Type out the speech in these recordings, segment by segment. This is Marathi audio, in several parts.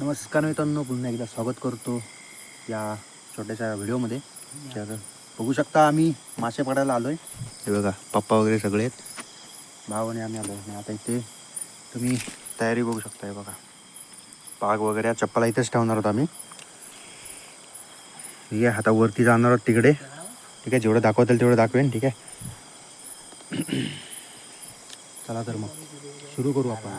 नमस्कार मित्रांनो पुन्हा एकदा स्वागत करतो या छोट्याशा व्हिडिओमध्ये. तर बघू शकता आम्ही मासे पकडायला आलो आहे हे बघा पप्पा वगैरे सगळे आहेत. भावाने आम्ही आलो. आणि आता इथे तुम्ही तयारी बघू शकता हे बघा. पाग वगैरे या चप्पला इथेच ठेवणार आहोत आम्ही. ठीक आहे आता वरती जाणार आहोत तिकडे. ठीक आहे जेवढं दाखवता येईल तेवढं दाखवेन ठीक आहे. चला तर मग सुरू करू आपण.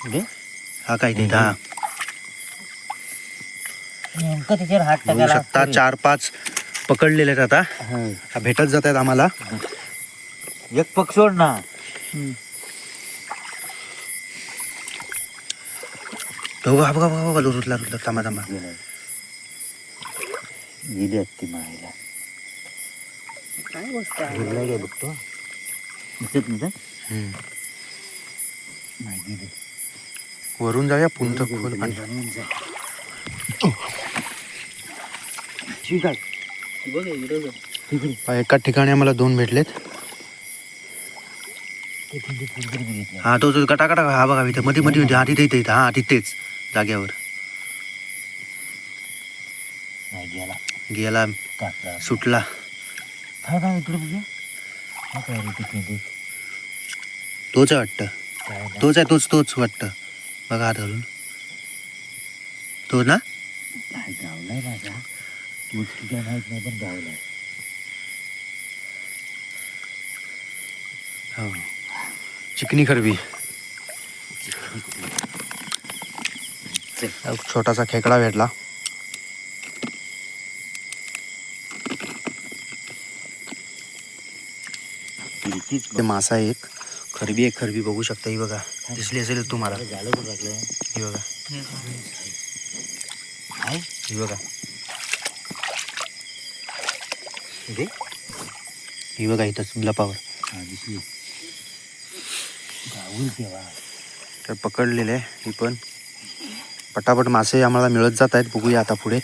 हा काय ते हा. नेमकं त्याच्यावर हात बघू टाकायला शकता चार पाच पकडलेले आहेत आता. हा. भेटत जात आहेत आम्हाला. एक पक्ष सोड ना. तो बघा बघा बघा बघा रुतला रुतला थांबा थांबा. गेली. असती मायला काय गोष्ट आहे गेला काय बघतो? दिसत नाही का? हम्म. नाही गेली. वरून जाऊया पुंत खोल पाणी एका ठिकाणी आम्हाला दोन भेटलेत. हा तो जो कटा कटा हा बघा इथं मध्ये मध्ये मध्ये हा तिथे इथे हा तिथेच जाग्यावर गेला गेला सुटला. तोच आहे वाटतं. तोच आहे तोच तोच वाटतं. बघा घालून तो ना काय गावलाय माझा गोष्टी काय माहीत नाही पण गावलाय हो चिकनी खरबी एक छोटासा खेकडा भेटला ते मासा एक खरबी एक खरबी बघू शकता ही बघा. दिसली असेल तुम्हाला. ही बघा. आहे? ही बघा. ही बघा इथंच लपावर. दिसली. तर पकडलेले आहे ही पण. पटापट मासे आम्हाला मिळत जात आहेत. बघूया आता पुढे.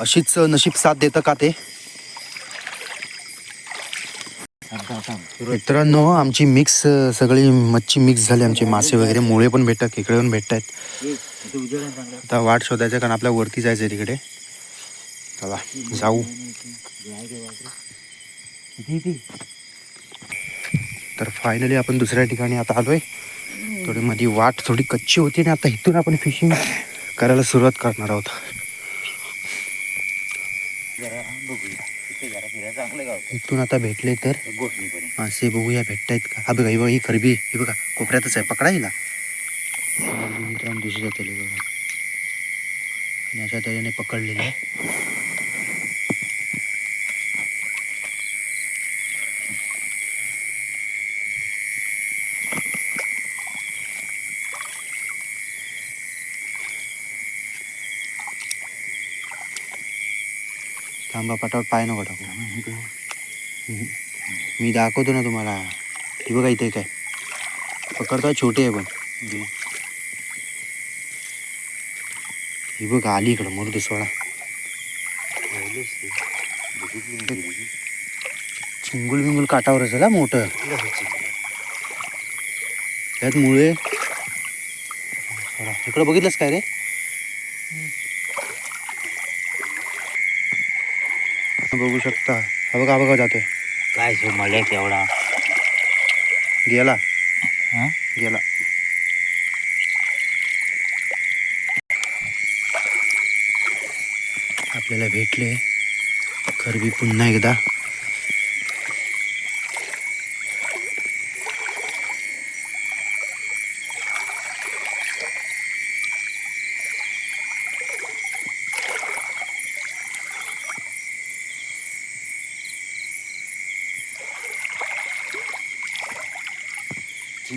अशीच नशीब साथ देतं का ते थांब थांब थांब मित्रांनो आमची मिक्स सगळी मच्छी मिक्स झाली. आमचे मासे वगैरे मुळे पण भेटतात खेकडे पण भेटत आहेत आता वाट शोधायचं कारण आपल्या वरती जायचं आहे तिकडे. चला जाऊ. तर फायनली आपण दुसऱ्या ठिकाणी आता आलोय. थोडी माझी वाट थोडी कच्ची होती आणि आता इथून आपण फिशिंग करायला सुरुवात करणार आहोत जरा बघूया इथे जरा फिरायला चांगलं गाव इथून आता भेटले तर मासे बघूया भेटतायत का? हा बघा ही बघा ही खरबी आहे. ही बघा कोपऱ्यातच आहे. पकडा हिला. मित्रांनो दिसत जाते बघा आणि अशा तऱ्हेने पकडलेलं आहे. थांबा पटापट पाय नको टाकू. मी दाखवतो ना तुम्हाला. ही बघा इथे काय. पकडता छोटे आहे पण. ही बघा आली इकडं मरू दे सोडा. चिंगुल बिंगुल काटावर असेल हा मोठं. त्यात मुळे. इकडं बघितलंस काय रे? बघू शकता. हा बघा हा बघा जातोय. काय सो मल्या केवढा? गेला. हा? गेला. आपल्याला भेटले. खरबी पुन्हा एकदा.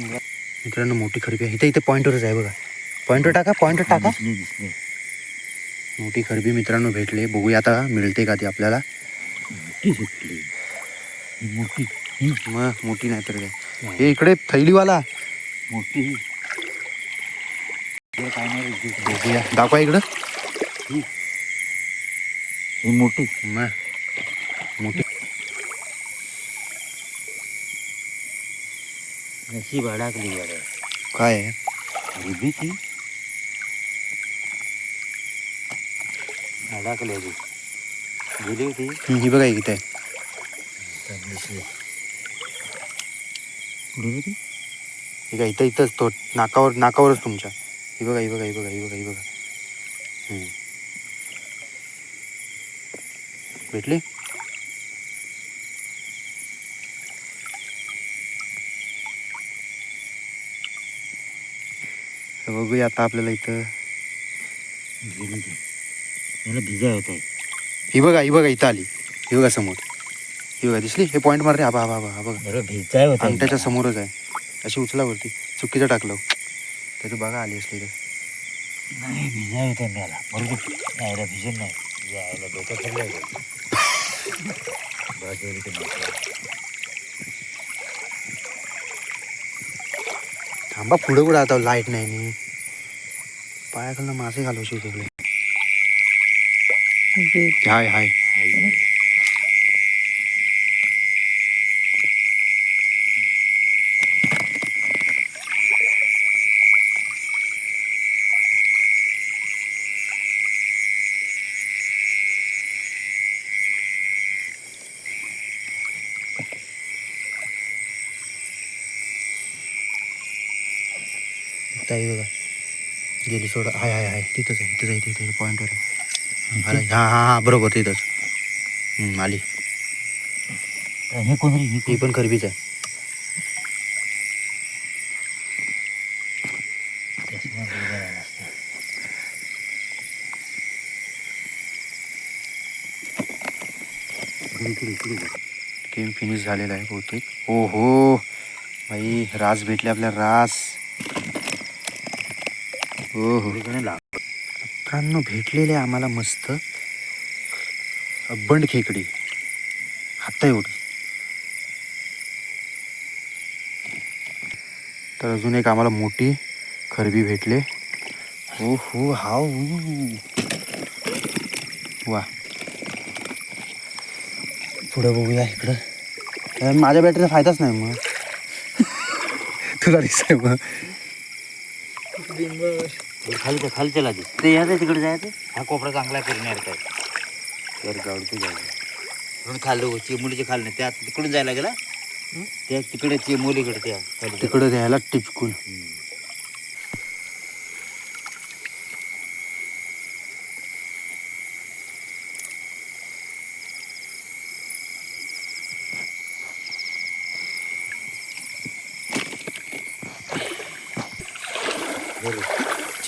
मित्रांनो मोठी खरबी आहे. इथे इथे पॉईंटवरच आहे बघा. पॉईंटवर टाका पॉईंटवर टाका. मोठी खरबी मित्रांनो भेटले. बघूया आता मिळते का ती आपल्याला. मोठी मग मोठी. नाही तर काय. हे. इकडे थैलीवाला. मोठी. बघूया. दाखवा इकडं. ही. ही मोठी. मग नशी भडाकली बरं काय आहे? रुबी ती. अडकली होती गेली होती. ही बघा इथे आहे. ही का इथं इथंच तो नाकावर नाकावरच तुमच्या. ही बघा ही बघा ही बघा ही बघा ही बघा. भेटली? तर बघूया आता आपल्याला इथं. मला भिजाय होत आहे. ही बघा ही बघा इथं आली. ही बघा समोर. ही बघा दिसली? हे पॉईंट मारते हा बा हा बा हा बघा. बरं भिजाय होत अंगठ्याच्या समोरच आहे. अशी उचलावरती चुकीचं टाकलं. त्याचं बघा आली असली तर. नाही भिजाय होत आहे मला बरोबर? नाही यायला भिजून नाही. यायला डोकं ठरलं बाजूला ते मागं. थांबा पुढे कुठं आता लाइट नाही नी. पायाखालनं मासे घालवशी सगळे हाय. हाय आई. ताई बघा गेली सोडा. हाय हाय हाय. तिथंच आहे तिथं आहे तिथे पॉईंटवर आहे. आलं हां हां हां. बरोबर तिथंच. आली. हे कोण हे पण खरबीच आहे. गेम फिनिश झालेला आहे बहुतेक. हो हो भाई रास भेटले आपल्या रास. हो हो मित्रांनो भेटलेले आम्हाला मस्त. अब्बंड खेकडी. हाता एवढी तर अजून एक आम्हाला मोठी खरबी भेटले. हो हो हाव. वा. पुढं बघूया इकडं. माझ्या बॅटरीचा फायदाच नाही मग. तुला दिसाय मग. खाली खाली चला ते यायचं तिकडे जायचं? हा कोपरा चांगला फिरणार काय? तर गावडते जायचं म्हणून खाल्लं चिमुलीचे खाल्लं नाही. त्या तिकडून जायला गेला? त्या तिकडे चिमुलीकडे त्या तिकडं द्यायला टिचकून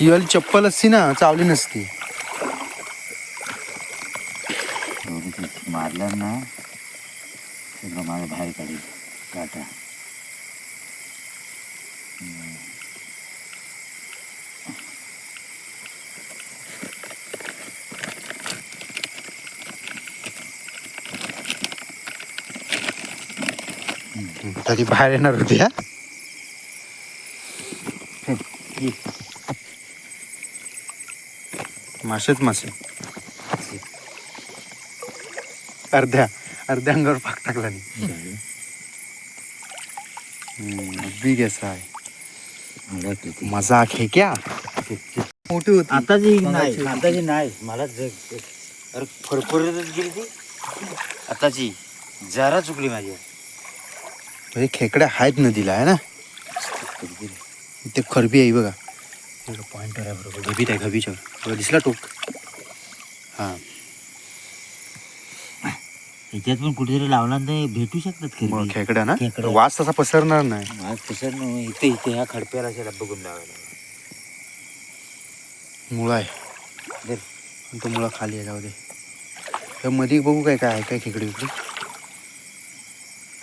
हम्म. चिवल चप्पल असती ना चावली नसती. मारलं ना माझ्या बाहेर काढेल काटा. तरी बाहेर येणार होती हा? मासेच मासे. अर्ध्या अर्ध्या अंगावर पाक टाकला नाही बिग असा आहे. मजाक है क्या? मोठी होती. आताची नाही आताची नाही. मला जग अरे फरफरतच गेली ती. आताची. जरा चुकली माझी. म्हणजे खेकड्या आहेत नदीला आहे ना? ते खरबी आहे बघा. पॉइंटर आहे बरोबर. घबीत आहे बघा दिसला टोक? हां. ह्याच्यात पण कुठेतरी लावला नाही भेटू शकतात खेकड्या ना. वास तसा पसरणार नाही. कसं न इथे इथे ह्या खडप्याला अशा बघून लावायला मुळा आहे. तो मुळा खाली आहे जाऊ दे. तर मध्ये बघू काय काय आहे काय खेकडी इकडे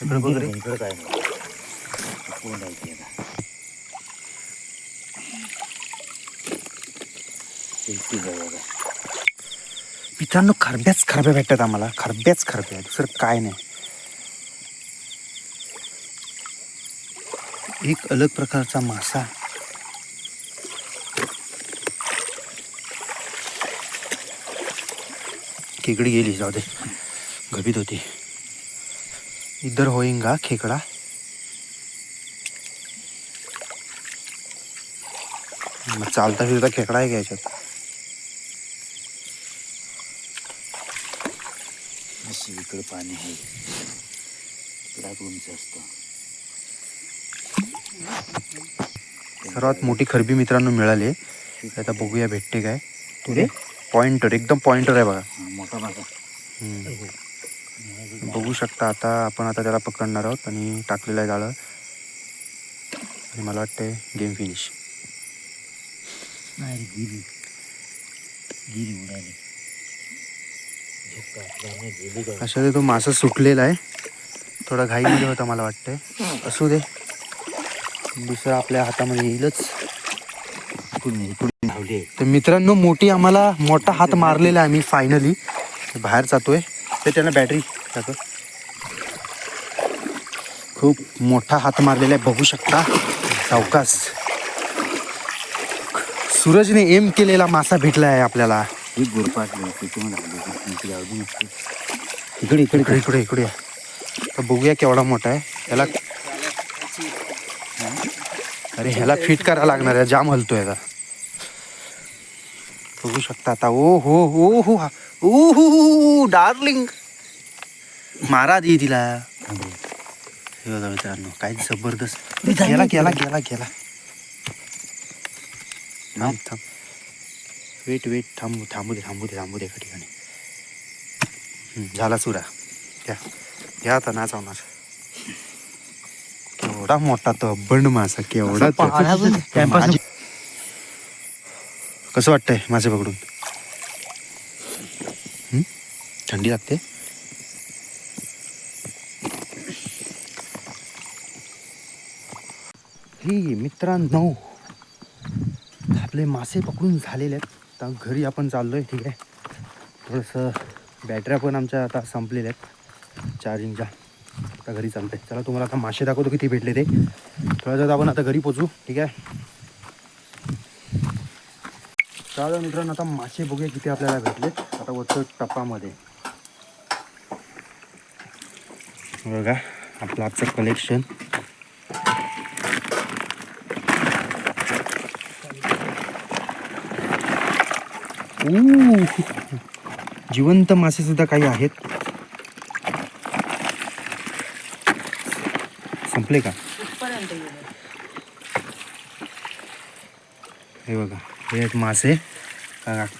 इकडे बघ रे. इकडे काय कोण आहे ते आता? ते इथे जाऊ आता. मित्रांनो खरब्याच खरब्या भेटतात आम्हाला. खरब्याच खरब्या दुसरं काय नाही. एक अलग प्रकारचा मासा. खेकडी गेली जाऊ दे. घबीत होती. इधर होईंगा खेकडा. मग चालता फिरता खेकडा आहे का इकडं पाणी आहे. इकडं उंच असतं. सर्वात मोठी खरबी मित्रांनो मिळाली. आहे. आता बघूया भेटते काय. पुढे? पॉइंटर एकदम पॉइंटर आहे बघा. मोठा माझा. बघू शकता आता आपण आता त्याला पकडणार आहोत आणि टाकलेलं आहे जाळं. आणि मला वाटतंय गेम फिनिश नाही गिरी. गिरी उडाली झोका आपल्याला गेली का अशा ते तो मासा सुटलेला आहे. थोडा घाईमध्ये होता मला वाटतंय. असू दे. दुसरा आपल्या हातामध्ये येईलच. तर मित्रांनो मोठी आम्हाला मोठा हात मारलेला आहे आम्ही फायनली बाहेर जातोय. ते त्यांना बॅटरी टाक खूप मोठा हात मारलेला आहे. बघू शकता. सावकास सूरजने एम केलेला मासा भेटला आहे आपल्याला. ही गुरपाटली इकडे अजून इकडे. इकडे इकडे इकडे इकडे. तर बघूया केवढा मोठा आहे. याला अरे ह्याला फिट करायला लागणार आहे. जाम हलतोय आता बघू शकता आता. ओ हो ओ हो हा. ओ हो हो डार्लिंग. मारा दे तिला. हे मित्रांनो काय जबरदस्त. गेला गेला गेला गेला थांब थांब. वेट वेट थांबू थांबू दे थांबू दे थांबू दे एका ठिकाणी. झाला सुरा. घ्या घ्या आता नाच होणार केवढा मोठा तो बंड मासा केवढा कसं वाटतंय माझे पकडून? थंडी लागते? ही मित्रांनो आपले मासे पकडून झालेले आहेत. आता घरी आपण चाललो आहे ठीक आहे. थोडंसं बॅटऱ्या पण आमच्या आता संपलेल्या आहेत चार्जिंगच्या आता घरी चालतंय. चला तुम्हाला आता मासे दाखवतो किती भेटले ते. थोड्या वेळात आपण आता घरी पोचू ठीक आहे. चालेल मित्रांनो आता मासे बघूया किती आपल्याला भेटलेत. आता वरचं टप्पामध्ये बघा आपलं आजचं कलेक्शन जिवंत मासे सुद्धा काही आहेत. संपले का? हे बघा हे आहेत मासे.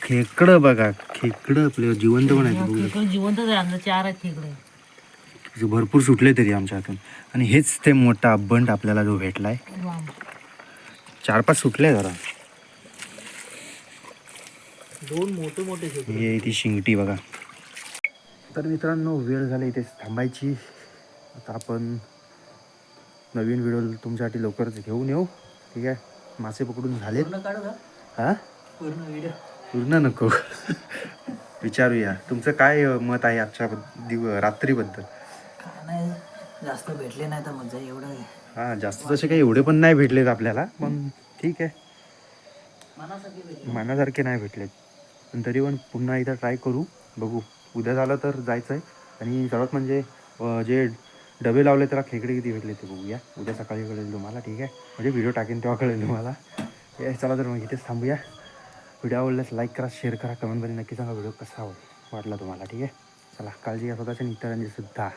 खेकडं बघा खेकडं आपले जिवंत पण आहेत बघू खेकडे चार आहेत भरपूर सुटले तरी आमच्या हातून. आणि हेच ते मोठा बंड आपल्याला जो भेटलाय. चार पाच सुटले जरा. दोन मोठे मोठे ही आहे ती शिंगटी बघा. तर मित्रांनो वेळ झाला इथेच थांबायची. आता आपण नवीन व्हिडिओ तुमच्यासाठी लवकरच घेऊन येऊ. ठीक आहे? मासे पकडून झालेत. पूर्ण काढू का? हा? पूर्ण व्हिडिओ पूर्ण नको. विचारूया. तुमचं काय मत आहे आजच्या दिव रात्रीबद्दल? काय नाही. जास्त भेटले नाही तर मजा एवढं. हां जास्त तसे काही एवढे पण नाही भेटलेत आपल्याला. पण ठीक आहे. मनासारखे नाही भेटलेत. पण तरी पण पुन्हा एकदा ट्राय करू. बघू. उद्या झालं तर जायचं आहे आणि सर्वात म्हणजे जे डबे लावले त्याला खेकडे किती भेटले ते बघूया. उद्या सकाळी कळेल तुम्हाला ठीक आहे? म्हणजे व्हिडिओ टाकेन तेव्हा कळेल तुम्हाला. हे चला तर मग इथेच थांबूया. व्हिडिओ आवडल्यास लाईक करा शेअर करा कमेंटमध्ये नक्की सांगा व्हिडिओ कसा वाटला तुम्हाला ठीक आहे? चला काळजी घ्या स्वतःच्या आणि इतरांची सुद्धा.